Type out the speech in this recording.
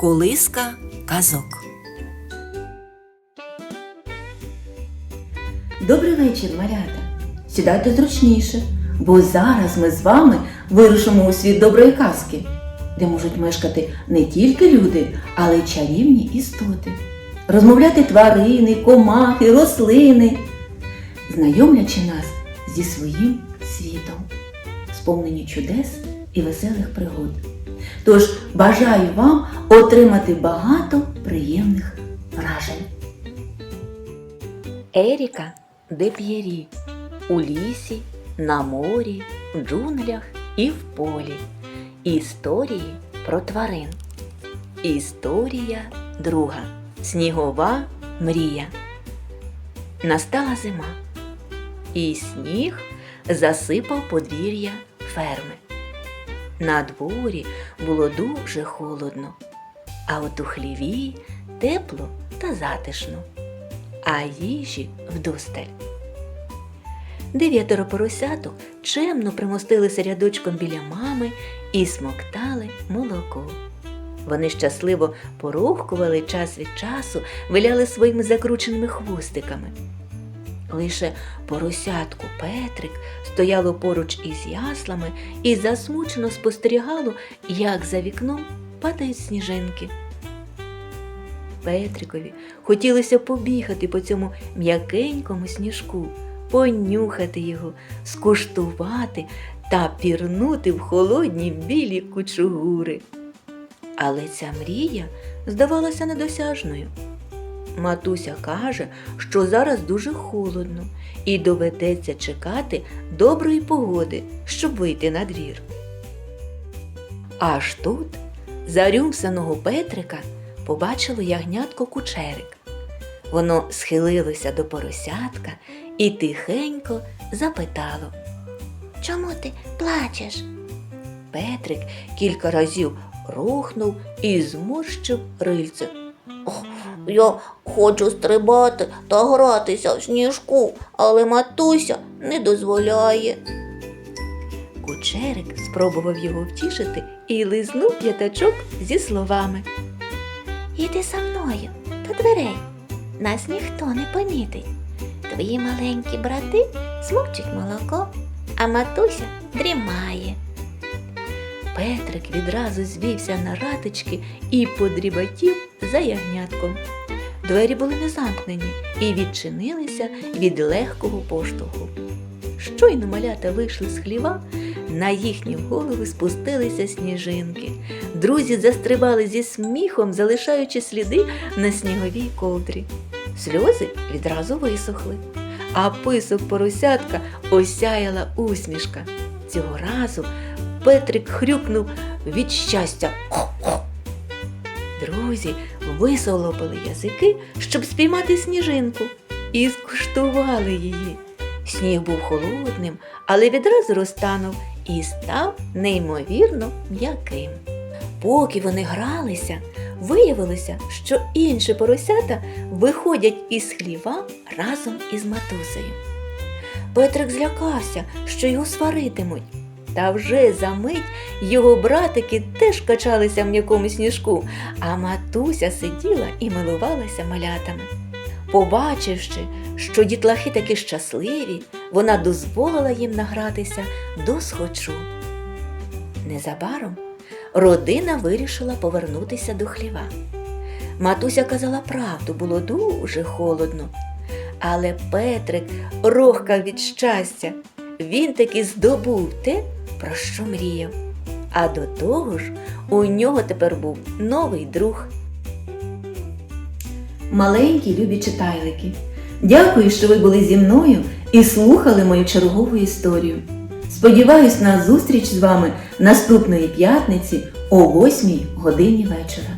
Колиска казок. Добрий вечір, малята. Сідайте зручніше, бо зараз ми з вами вирушимо у світ доброї казки, де можуть мешкати не тільки люди, але й чарівні істоти. Розмовляти тварини, комахи, рослини, знайомлячи нас зі своїм світом, сповнені чудес і веселих пригод. Тож бажаю вам отримати багато приємних вражень. Еріка де П'єрі у лісі, на морі, в джунглях і в полі. Історії про тварин. Історія друга. Снігова мрія. Настала зима, і сніг засипав подвір'я ферми. На дворі було дуже холодно, а от у хліві тепло та затишно а їжі вдосталь. Дев'ятеро поросяток чемно примостилися рядочком біля мами і смоктали молоко. Вони щасливо порухкували час від часу, виляли своїми закрученими хвостиками. Лише поросятку Петрик стояло поруч із яслами і засмучено спостерігало, як за вікном падають сніжинки. Петрикові хотілося побігати по цьому м'якенькому сніжку, понюхати його, скуштувати та пірнути в холодні білі кучугури. Але ця мрія здавалася недосяжною. Матуся каже, що зараз дуже холодно і доведеться чекати доброї погоди, щоб вийти на двір. Аж тут зарюмсаного Петрика побачило ягнятко кучерик. Воно схилилося до поросятка і тихенько запитало. Чому ти плачеш? Петрик кілька разів рухнув і зморщив рильце. Я хочу стрибати та гратися в сніжку, але матуся не дозволяє. Кучерик спробував його втішити і лизнув п'ятачок зі словами. Іди за мною до дверей. Нас ніхто не помітить. Твої маленькі брати смокчуть молоко, а матуся дрімає. Петрик відразу звівся на ратички і подріботів за ягнятком. Двері були не замкнені і відчинилися від легкого поштовху. Щойно малята вийшли з хліва, на їхні голови спустилися сніжинки. Друзі застрибали зі сміхом, залишаючи сліди на сніговій ковдрі. Сльози відразу висохли, а писок поросятка осяяла усмішка. Цього разу Петрик хрюкнув від щастя. Друзі висолопили язики, щоб спіймати сніжинку, і скуштували її. Сніг був холодним, але відразу розтанув і став неймовірно м'яким. Поки вони гралися, виявилося, що інші поросята виходять із хліва разом із матусею. Петрик злякався, що його сваритимуть. Та вже за мить його братики теж качалися в м'якому сніжку, а матуся сиділа і милувалася малятами. Побачивши, що дітлахи таки щасливі, вона дозволила їм награтися до схочу. Незабаром родина вирішила повернутися до хліва. Матуся казала правду, було дуже холодно. Але Петрик рохкав від щастя. Він таки здобув те, про що мріяв. А до того ж, у нього тепер був новий друг. Маленькі любі читайлики. Дякую, що ви були зі мною і слухали мою чергову історію. Сподіваюсь на зустріч з вами наступної п'ятниці о 8 годині вечора.